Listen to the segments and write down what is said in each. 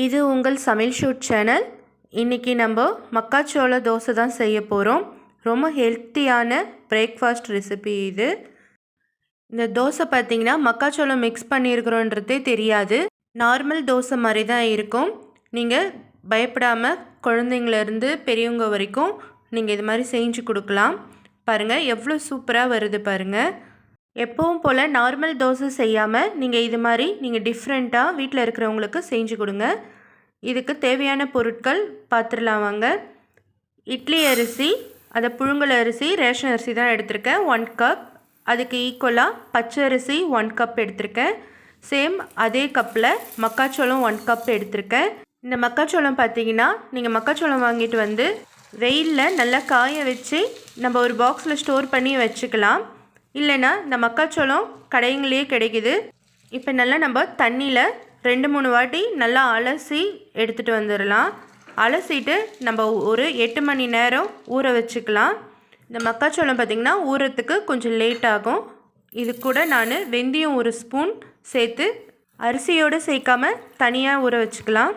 இது உங்கள் சமையல் ஷூட் சேனல். இன்றைக்கி நம்ம மக்காச்சோள தோசை தான் செய்ய போகிறோம் ரொம்ப ஹெல்த்தியான பிரேக்ஃபாஸ்ட் ரெசிபி இது. இந்த தோசை பார்த்தீங்கன்னா மக்காச்சோளம் மிக்ஸ் பண்ணியிருக்கிறோன்றதே தெரியாது. நார்மல் தோசை மாதிரி தான் இருக்கும். நீங்கள் பயப்படாமல் குழந்தைங்களேருந்து பெரியவங்க வரைக்கும் நீங்கள் இது மாதிரி செஞ்சு கொடுக்கலாம். பாருங்கள் எவ்வளோ சூப்பராக வருது பாருங்கள் எப்பவும் போல் நார்மல் தோசை செய்யாமல் நீங்கள் இது மாதிரி நீங்கள் டிஃப்ரெண்ட்டாக வீட்டில் இருக்கிறவங்களுக்கு செஞ்சு கொடுங்க. இதுக்கு தேவையான பொருட்கள் பார்த்துடலாம் வாங்க. இட்லி அரிசி அதை புழுங்கல் அரிசி ரேஷன் அரிசி தான் எடுத்திருக்கேன். ஒன் கப் அதுக்கு ஈக்குவலாக பச்சை அரிசி ஒன் கப் எடுத்திருக்கேன். சேம் அதே கப்பில் மக்காச்சோளம் ஒன் கப் எடுத்திருக்கேன். இந்த மக்காச்சோளம் பார்த்தீங்கன்னா நீங்கள் மக்காச்சோளம் வாங்கிட்டு வந்து வெயிலில் நல்லா காய வச்சு நம்ம ஒரு பாக்ஸில் ஸ்டோர் பண்ணி வச்சுக்கலாம். இல்லைன்னா இந்த மக்காச்சோளம் கடைங்களையே கிடைக்குது. இப்போ நல்லா நம்ம தண்ணியில் ரெண்டு மூணு வாட்டி நல்லா அலசி எடுத்துகிட்டு வந்துடலாம். அலசிட்டு நம்ம ஒரு எட்டு மணி நேரம் ஊற வச்சுக்கலாம். இந்த மக்காச்சோளம் பார்த்திங்கன்னா ஊறத்துக்கு கொஞ்சம் லேட் ஆகும். இது கூட நான் வெந்தயம் ஒரு ஸ்பூன் சேர்த்து அரிசியோடு சேர்க்காம தனியாக ஊற வச்சுக்கலாம்.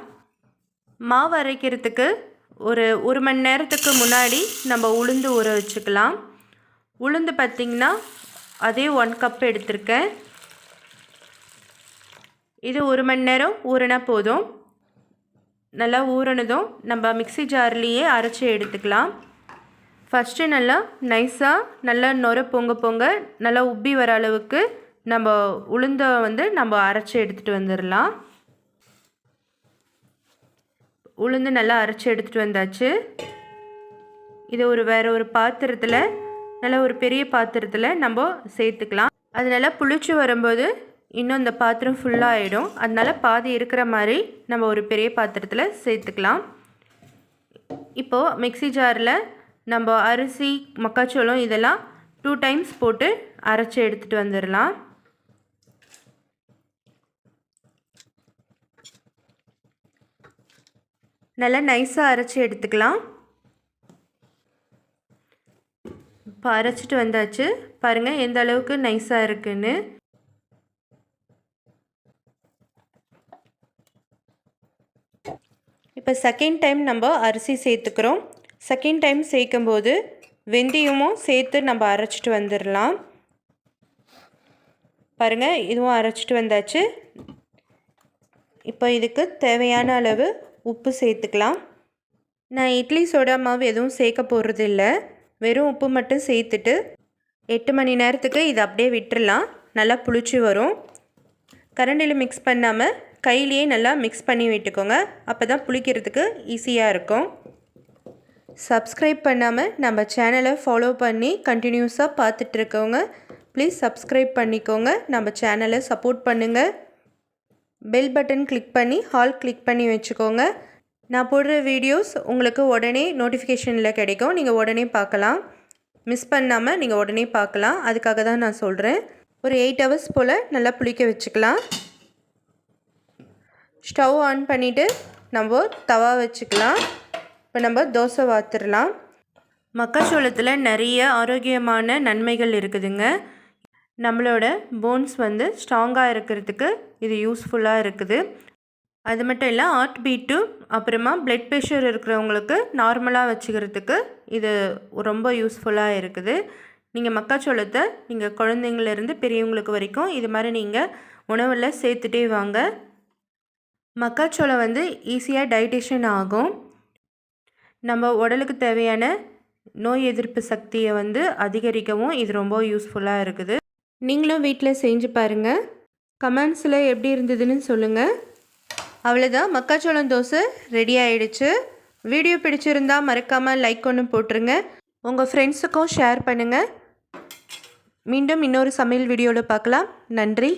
மாவு அரைக்கிறதுக்கு ஒரு ஒரு மணி நேரத்துக்கு முன்னாடி நம்ம உளுந்து ஊற வச்சுக்கலாம். உளுந்து பார்த்திங்கன்னா அதே ஒன் கப் எடுத்திருக்கேன். இது ஒரு மணி நேரம் ஊறினா போதும். நல்லா ஊறினதும் நம்ம மிக்சி ஜார்லேயே அரைச்சி எடுத்துக்கலாம். ஃபஸ்ட்டு நல்லா நைஸாக நல்லா நொர பொங்க பொங்க நல்லா உப்பி வர அளவுக்கு நம்ம உளுந்தை வந்து நம்ம அரைச்சி எடுத்துகிட்டு வந்துடலாம். உளுந்து நல்லா அரைச்சி எடுத்துகிட்டு வந்தாச்சு. இது ஒரு வேறு ஒரு பாத்திரத்தில் நல்லா ஒரு பெரிய பாத்திரத்தில் நம்ம சேர்த்துக்கலாம். அது நல்லா புளிச்சு வரும்போது இன்னும் இந்த பாத்திரம் ஃபுல்லாக ஆகிடும் அதனால் பாதி இருக்கிற மாதிரி நம்ம ஒரு பெரிய பாத்திரத்தில் சேர்த்துக்கலாம். இப்போது மிக்சி ஜாரில் நம்ம அரிசி மக்காச்சோளம் இதெல்லாம் டூ டைம்ஸ் போட்டு அரைச்சி எடுத்துகிட்டு வந்துடலாம். நல்லா நைஸாக அரைச்சி எடுத்துக்கலாம். இப்போ அரைச்சிட்டு வந்தாச்சு. பாருங்கள் எந்த அளவுக்கு நைஸாக இருக்குன்னு. இப்போ செகண்ட் டைம் நம்ம அரிசி சேர்த்துக்கிறோம். செகண்ட் டைம் சேர்க்கும்போது வெந்தயமும் சேர்த்து நம்ம அரைச்சிட்டு வந்துடலாம். பாருங்கள் இதுவும் அரைச்சிட்டு வந்தாச்சு. இப்போ இதுக்கு தேவையான அளவு உப்பு சேர்த்துக்கலாம். நான் இட்லி சோடா மாவு எதுவும் சேர்க்க போகிறது இல்லை வெறும் உப்பு மட்டும் சேர்த்துட்டு எட்டு மணி நேரத்துக்கு இதை அப்படியே விட்டுடலாம் நல்லா புளிச்சு வரும். கரண்டில் மிக்ஸ் பண்ணாமல் கையிலேயே நல்லா மிக்ஸ் பண்ணி விட்டுக்கோங்க. அப்போ தான் புளிக்கிறதுக்கு ஈஸியாக இருக்கும். சப்ஸ்கிரைப் பண்ணாமல் நம்ம சேனலை ஃபாலோ பண்ணி கண்டினியூஸாக பார்த்துட்ருக்கவங்க ப்ளீஸ் சப்ஸ்கிரைப் பண்ணிக்கோங்க. நம்ம சேனலை சப்போர்ட் பண்ணுங்கள் பெல் பட்டன் கிளிக் பண்ணி ஹால் கிளிக் பண்ணி வச்சுக்கோங்க. நான் போடுற வீடியோஸ் உங்களுக்கு உடனே நோட்டிஃபிகேஷனில் கிடைக்கும். நீங்கள் உடனே பார்க்கலாம். மிஸ் பண்ணாமல் நீங்கள் உடனே பார்க்கலாம். அதுக்காக தான் நான் சொல்கிறேன் ஒரு எயிட் ஹவர்ஸ் போல் நல்லா புளிக்க வச்சுக்கலாம். ஸ்டவ் ஆன் பண்ணிவிட்டு நம்ம தவா வச்சுக்கலாம். இப்போ நம்ம தோசை வாத்துடலாம் மக்காச்சோளத்தில் நிறைய ஆரோக்கியமான நன்மைகள் இருக்குதுங்க. நம்மளோட போன்ஸ் வந்து ஸ்ட்ராங்காக இருக்கிறதுக்கு இது யூஸ்ஃபுல்லாக இருக்குது. அது மட்டும் இல்லை ஹார்ட் பீட்டு அப்புறமா பிளட் ப்ரெஷர் இருக்கிறவங்களுக்கு நார்மலாக வச்சுக்கிறதுக்கு இது ரொம்ப யூஸ்ஃபுல்லாக இருக்குது. நீங்கள் மக்காச்சோளத்தை நீங்கள் குழந்தைங்கள்லேருந்து பெரியவங்களுக்கு வரைக்கும் இது மாதிரி நீங்கள் உணவில் சேர்த்துட்டே வாங்க. மக்காச்சோளம் வந்து ஈஸியாக டைஜஷன் ஆகும். நம்ம உடலுக்கு தேவையான நோய் எதிர்ப்பு சக்தியை வந்து அதிகரிக்கவும் இது ரொம்ப யூஸ்ஃபுல்லாக இருக்குது. நீங்களும் வீட்டில் செஞ்சு பாருங்கள் கமெண்ட்ஸில் எப்படி இருந்ததுன்னு சொல்லுங்கள் அவ்வளோதான் மக்காச்சோளம் தோசை ரெடி ஆயிடுச்சு. வீடியோ பிடிச்சிருந்தா மறக்காமல் லைக் ஒன்று போட்டுருங்க. உங்கள் ஃப்ரெண்ட்ஸுக்கும் ஷேர் பண்ணுங்கள் மீண்டும் இன்னொரு சமையல் வீடியோவில் பார்க்கலாம். நன்றி.